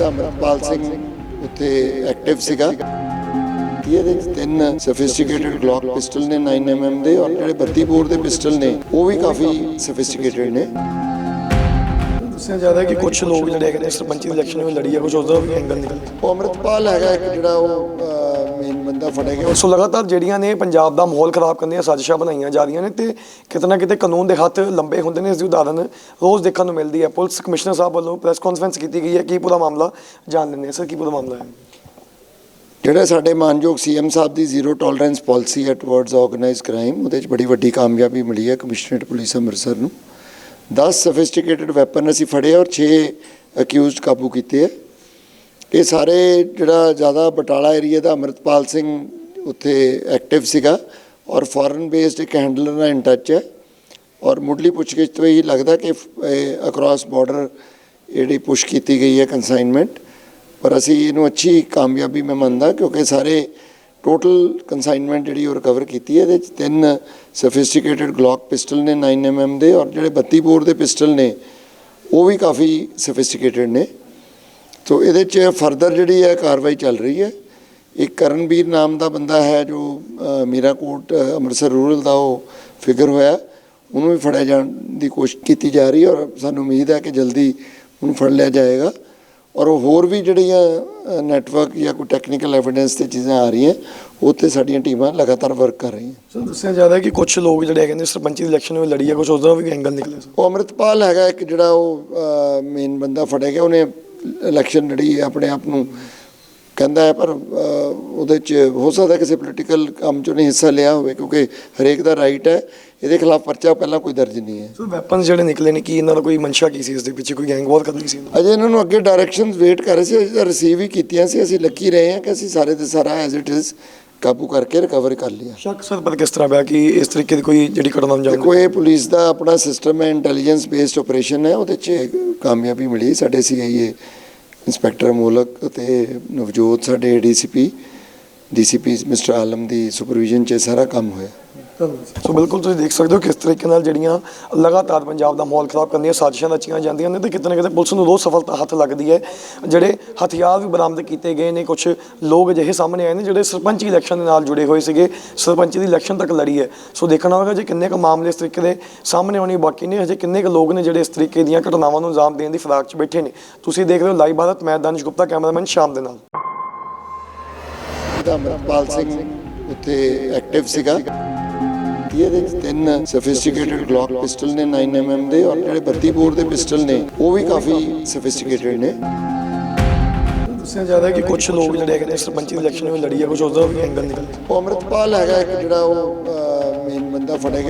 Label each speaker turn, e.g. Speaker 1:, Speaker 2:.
Speaker 1: ਇਹਦਾ ਅਮਰਪਾਲ ਸਿੰਘ ਉੱਥੇ ਐਕਟਿਵ ਸੀਗਾ। ਇਹਦੇ ਤਿੰਨ ਸੋਫਿਸਟੀਕੇਟਡ ਗਲੌਕ ਪਿਸਟਲ ਨੇ 9mm ਦੇ ਔਰ ਜਿਹੜੇ 32 ਬੋਰ ਦੇ ਪਿਸਟਲ ਨੇ ਉਹ ਵੀ ਕਾਫੀ ਸੋਫਿਸਟੀਕੇਟਡ ਨੇ।
Speaker 2: ਦੱਸਿਆ ਕਿ ਕੁਝ ਲੋਕ ਜਿਹੜੇ ਹੈਗੇ ਸਰਪੰਚੀ ਦੀ ਇਲੈਕਸ਼ਨ ਵਿੱਚ ਲੜੀ ਹੈ ਕੁਝ ਉਸਦਾ ਵੀ ਐਂਗਲ ਨਿਕਲ।
Speaker 1: ਉਹ ਅਮਰਪਾਲ ਹੈਗਾ ਇੱਕ ਜਿਹੜਾ ਉਹ ਬੰਦਾ ਫੜਿਆ ਗਿਆ।
Speaker 2: ਸੋ ਲਗਾਤਾਰ ਜਿਹੜੀਆਂ ਨੇ ਪੰਜਾਬ ਦਾ ਮਾਹੌਲ ਖਰਾਬ ਕਰਨ ਦੀਆਂ ਸਾਜ਼ਿਸ਼ਾਂ ਬਣਾਈਆਂ ਜਾ ਰਹੀਆਂ ਨੇ ਤੇ ਕਿਤੇ ਨਾ ਕਿਤੇ ਕਾਨੂੰਨ ਦੇ ਹੱਥ ਲੰਬੇ ਹੁੰਦੇ ਨੇ। ਇਸ ਦੀ ਉਦਾਹਰਨ ਰੋਜ਼ ਦੇਖਣ ਨੂੰ ਮਿਲਦੀ ਹੈ। ਪੁਲਿਸ ਕਮਿਸ਼ਨਰ ਸਾਹਿਬ ਵੱਲੋਂ ਪ੍ਰੈਸ ਕਾਨਫਰੰਸ ਕੀਤੀ ਗਈ ਹੈ। ਕੀ ਪੂਰਾ ਮਾਮਲਾ ਜਾਣ ਲੈਂਦੇ ਹਾਂ। ਸਰ, ਕੀ ਪੂਰਾ ਮਾਮਲਾ ਹੈ?
Speaker 1: ਜਿਹੜਾ ਸਾਡੇ ਮਾਨਯੋਗ ਸੀਐਮ ਸਾਹਿਬ ਦੀ ਜ਼ੀਰੋ ਟੋਲਰੈਂਸ ਪਾਲਿਸੀ ਹੈ ਟੁਵਰਡਸ ਆਰਗੇਨਾਈਜ਼ਡ ਕ੍ਰਾਈਮ ਉਹਦੇ 'ਚ ਬੜੀ ਵੱਡੀ ਕਾਮਯਾਬੀ ਮਿਲੀ ਹੈ ਕਮਿਸ਼ਨਰੇਟ ਪੁਲਿਸ ਅੰਮ੍ਰਿਤਸਰ ਨੂੰ। 10 ਸੋਫਿਸਟੀਕੇਟਡ ਵੈਪਨ ਅਸੀਂ ਫੜੇ ਔਰ 6 ਅਕਿਊਜ਼ਡ ਕਾਬੂ ਕੀਤੇ ਹੈ। ਇਹ ਸਾਰੇ ਜਿਹੜਾ ਜ਼ਿਆਦਾ ਬਟਾਲਾ ਏਰੀਆ ਦਾ ਅਮਰਤਪਾਲ ਸਿੰਘ ਉੱਥੇ ਐਕਟਿਵ ਸੀਗਾ ਔਰ ਫੋਰਨ ਬੇਸਡ ਇੱਕ ਹੈਂਡਲਰ ਨਾਲ ਇਨ ਟੱਚ ਹੈ ਔਰ ਮੁੱਢਲੀ ਪੁੱਛਗਿੱਛ ਤੋਂ ਇਹ ਲੱਗਦਾ ਕਿ ਅਕ੍ਰੋਸ ਬਾਰਡਰ ਜਿਹੜੀ ਪੁਸ਼ ਕੀਤੀ ਗਈ ਹੈ ਕਨਸਾਈਨਮੈਂਟ ਪਰ ਅਸੀਂ ਇਹਨੂੰ ਅੱਛੀ ਕਾਮਯਾਬੀ ਮੈਂ ਮੰਨਦਾ ਕਿਉਂਕਿ ਸਾਰੇ ਟੋਟਲ ਕਨਸਾਈਨਮੈਂਟ ਜਿਹੜੀ ਉਹ ਰਿਕਵਰ ਕੀਤੀ ਹੈ। ਇਹਦੇ ਚ ਤਿੰਨ ਸਫਿਸਟੀਕੇਟਡ ਗਲੌਕ ਪਿਸਟਲ ਨੇ 9mm ਦੇ ਔਰ ਜਿਹੜੇ 32 ਬੋਰ ਦੇ ਪਿਸਟਲ ਨੇ, ਉਹ ਵੀ ਕਾਫੀ ਸਫਿਸਟੀਕੇਟਡ ਨੇ। ਤੋ ਇਹਦੇ ਚ ਫਰਦਰ ਜਿਹੜੀ ਹੈ ਕਾਰਵਾਈ ਚੱਲ ਰਹੀ ਹੈ ਇੱਕ ਕਰਨਵੀਰ ਨਾਮ ਦਾ ਬੰਦਾ ਹੈ ਜੋ ਅ, ਮੀਰਾਕੋਟ ਅ, ਅੰਮ੍ਰਿਤਸਰ ਰੂਰਲ ਦਾ ਉਹ ਫਿਗਰ ਹੋਇਆ। ਉਹਨੂੰ ਵੀ ਫੜਿਆ ਜਾਣ ਦੀ ਕੋਸ਼ਿਸ਼ ਕੀਤੀ ਜਾ ਰਹੀ ਹੈ ਔਰ ਸਾਨੂੰ ਉਮੀਦ ਹੈ ਕਿ ਜਲਦੀ ਉਹਨੂੰ ਫੜ ਲਿਆ ਜਾਏਗਾ। ਔਰ ਉਹ ਹੋਰ ਵੀ ਜਿਹੜੀਆਂ ਨੈਟਵਰਕ ਜਾਂ ਕੋਈ ਟੈਕਨੀਕਲ ਐਵੀਡੈਂਸ ਤੇ ਚੀਜ਼ਾਂ ਆ ਰਹੀਆਂ ਉਹ ਤੇ ਸਾਡੀਆਂ ਟੀਮਾਂ ਲਗਾਤਾਰ ਵਰਕ ਕਰ ਰਹੀਆਂ।
Speaker 2: ਸਰ ਦੱਸਿਆ ਜਾ ਰਿਹਾ ਕਿ ਕੁਝ ਲੋਕ ਜਿਹੜੇ ਨੇ ਸਰਪੰਚੀ ਦੀ ਇਲੈਕਸ਼ਨ ਵਿੱਚ ਲੜੀ ਹੈ ਕੁਝ ਉਸਦਾ ਵੀ ਐਂਗਲ ਨਿਕਲੇ ਸਰ?
Speaker 1: ਉਹ ਅੰਮ੍ਰਿਤਪਾਲ ਹੈਗਾ ਇੱਕ ਜਿਹੜਾ ਉਹ ਮੇਨ ਬੰਦਾ ਫੜਿਆ ਗਿਆ ਉਹਨੇ ਇਲੈਕਸ਼ਨ ਲੜੀ ਹੈ ਆਪਣੇ ਆਪ ਨੂੰ ਕਹਿੰਦਾ ਹੈ ਪਰ ਉਹਦੇ ਚ ਹੋ ਸਕਦਾ ਕਿਸੇ ਪੋਲੀਟੀਕਲ ਕੰਮ ਚੋਂ ਨਹੀਂ ਹਿੱਸਾ ਲਿਆ ਹੋਵੇ ਕਿਉਂਕਿ ਹਰੇਕ ਦਾ ਰਾਈਟ ਹੈ ਇਹਦੇ ਖਿਲਾਫ ਪਰਚਾ ਪਹਿਲਾਂ ਕੋਈ ਦਰਜ ਨਹੀਂ ਹੈ।
Speaker 2: ਸਰ ਵੈਪਨਸ ਜਿਹੜੇ ਨਿਕਲੇ ਨੇ ਕੀ ਇਹਨਾਂ ਦਾ ਕੋਈ ਮਨਸ਼ਾ ਕੀ ਸੀ ਇਸ ਦੇ ਪਿੱਛੇ ਕੋਈ ਗੈਂਗ ਵਾਰ ਕਰਨੀ ਸੀ?
Speaker 1: ਅਜੇ ਇਹਨਾਂ ਨੂੰ ਅੱਗੇ ਡਾਇਰੈਕਸ਼ਨਸ ਵੇਟ ਕਰ ਰਹੇ ਸੀ ਅਸੀਂ ਤਾਂ ਰਿਸੀਵ ਹੀ ਕੀਤੀਆਂ ਸੀ ਅਸੀਂ ਲੱਕੀ ਰਹੇ ਹਾਂ ਕਿ ਅਸੀਂ ਸਾਰੇ ਦੇ ਸਾਰਾ ਐਜ਼ ਇਟ ਇਜ਼ ਕਾਬੂ ਕਰਕੇ ਰਿਕਵਰ ਕਰ ਲਿਆ।
Speaker 2: ਸ਼ੱਕ ਸਰ ਪਰ ਕਿਸ ਤਰ੍ਹਾਂ ਪਿਆ ਕਿ ਇਸ ਤਰੀਕੇ ਦੀ ਕੋਈ ਜਿਹੜੀ ਘਟਨਾ ਅੰਜਾਮ
Speaker 1: ਇਹ ਪੁਲਿਸ ਦਾ ਆਪਣਾ ਸਿਸਟਮ ਹੈ ਇੰਟੈਲੀਜੈਂਸ ਬੇਸਡ ਆਪਰੇਸ਼ਨ ਹੈ ਉਹਦੇ 'ਚ ਕਾਮਯਾਬੀ ਮਿਲੀ ਸਾਡੇ ਸੀਆਈਏ ਇੰਸਪੈਕਟਰ ਮੋਲਕ ਤੇ ਨਵਜੋਤ, ਸਾਡੇ ਡੀਸੀਪੀ ਡੀਸੀਪੀ ਮਿਸਟਰ ਆਲਮ ਦੀ ਸੁਪਰਵਿਜ਼ਨ 'ਚ ਇਹ ਸਾਰਾ ਕੰਮ ਹੋਇਆ।
Speaker 2: ਸੋ ਬਿਲਕੁਲ ਤੁਸੀਂ ਦੇਖ ਸਕਦੇ ਹੋ ਕਿਸ ਤਰੀਕੇ ਨਾਲ ਜਿਹੜੀਆਂ ਲਗਾਤਾਰ ਪੰਜਾਬ ਦਾ ਮਾਹੌਲ ਖਰਾਬ ਕਰਨ ਦੀਆਂ ਸਾਜ਼ਿਸ਼ਾਂ ਰਚੀਆਂ ਜਾਂਦੀਆਂ ਨੇ ਤੇ ਕਿਤੇ ਨਾ ਕਿਤੇ ਪੁਲਿਸ ਨੂੰ ਰੋਜ਼ ਸਫਲਤਾ ਹੱਥ ਲੱਗਦੀ ਹੈ। ਜਿਹੜੇ ਹਥਿਆਰ ਵੀ ਬਰਾਮਦ ਕੀਤੇ ਗਏ ਨੇ ਕੁਝ ਲੋਕ ਅਜਿਹੇ ਸਾਹਮਣੇ ਆਏ ਨੇ ਜਿਹੜੇ ਸਰਪੰਚੀ ਇਲੈਕਸ਼ਨ ਦੇ ਨਾਲ ਜੁੜੇ ਹੋਏ ਸੀਗੇ, ਸਰਪੰਚੀ ਦੀ ਇਲੈਕਸ਼ਨ ਤੱਕ ਲੜੀ ਹੈ। ਸੋ ਦੇਖਣਾ ਹੋਵੇਗਾ ਜੇ ਕਿੰਨੇ ਕੁ ਮਾਮਲੇ ਇਸ ਤਰੀਕੇ ਦੇ ਸਾਹਮਣੇ ਆਉਣੇ ਬਾਕੀ ਨੇ, ਹਜੇ ਕਿੰਨੇ ਕੁ ਲੋਕ ਨੇ ਜਿਹੜੇ ਇਸ ਤਰੀਕੇ ਦੀਆਂ ਘਟਨਾਵਾਂ ਨੂੰ ਅੰਜਾਮ ਦੇਣ ਦੀ ਫਿਰਾਕ 'ਚ ਬੈਠੇ ਨੇ। ਤੁਸੀਂ ਦੇਖ ਰਹੇ ਹੋ ਲਾਈਵ ਭਾਰਤ, ਮੈਂ ਦਾਨਿਸ਼ ਗੁਪਤਾ, ਕੈਮਰਾਮੈਨ ਸ਼ਾਮ ਦੇ ਨਾਲ।
Speaker 1: ਇਹਦਾ ਅਮਰਪਾਲ ਸਿੰਘ ਉੱਥੇ ਐਕਟਿਵ ਸੀਗਾ। ਇਹਦੇ ਚ ਤਿੰਨ ਸੋਫਿਸਟੀਕੇਟਡ ਗਲੌਕ ਪਿਸਟਲ ਨੇ 9mm ਦੇ ਔਰ ਜਿਹੜੇ 32 ਬੋਰ ਦੇ ਪਿਸਟਲ ਨੇ ਉਹ ਵੀ ਕਾਫੀ ਸੋਫਿਸਟੀਕੇਟਡ ਨੇ
Speaker 2: ਦੱਸਿਆ ਜਾ ਰਿਹਾ ਕਿ ਕੁਝ ਲੋਕ ਜਿਹੜੇ ਹੈਗੇ ਨੇ ਸਰਪੰਚੀ ਦੀ ਇਲੈਕਸ਼ਨ ਵਿੱਚ ਲੜੀ ਹੈ ਕੁਝ ਉਸਦਾ ਵੀ ਐਂਗਲ ਨਿਕਲ
Speaker 1: ਉਹ ਅਮਰਪਾਲ ਹੈਗਾ ਇੱਕ ਜਿਹੜਾ ਉਹ ਮੇਨ ਬੰਦਾ ਫੜਿਆ ਗਿਆ